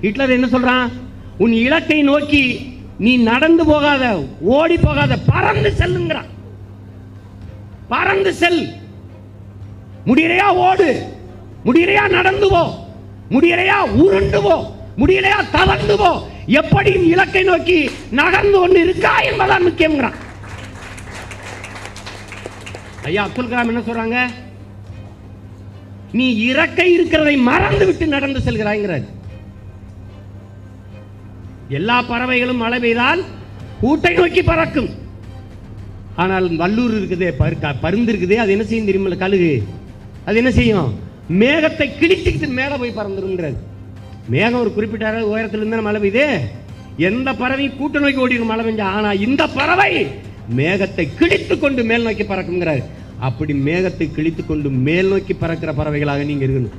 Hitler என்ன சொல்றான்? உன் இலக்கை நோக்கி நீ நடந்து போகாத ஓடி போகாத பறந்து செல்லுங்கிறான். பறந்து செல். முடியலையா ஓடு. முடியலையா நடந்து போ. முடியலையா உருண்டு போ. முடியலையா தளர்ந்து போ. எப்படி இலக்கை நோக்கி நகர்ந்து கொண்டு இருக்கா என்பதான் முக்கியங்கிறான் ஐயா அப்துல் கலாம் என்ன சொல்றாங்க? நீ இறக்கை இருக்கிறதை மறந்து விட்டு நடந்து செல்கிறாய்ங்கிறார். எல்லா பறவைகளும் மழை பெய்தால் கூட்டை நோக்கி பறக்கும். ஆனால் வல்லூர் இருக்குதே பருந்து இருக்குது அது என்ன செய்யும் தெரியுமில்ல கழுகு? அது என்ன செய்யும்? மேகத்தை கிழிச்சுக்கிட்டு மேலே போய் பறந்துருங்கிறது மேகம் ஒரு குறிப்பிட்ட அளவு உயரத்துல மழை பெய்யுது? எந்த பறவை கூட்ட நோக்கி ஓடிடும் மழை பெஞ்சா? ஆனால் இந்த பறவை மேகத்தை கிழித்து கொண்டு மேல் நோக்கி பறக்குங்கிறார் அப்படி மேகத்தை கிழித்து கொண்டு மேல் நோக்கி பறக்கிற பறவைகளாக நீங்கள் இருக்கணும்.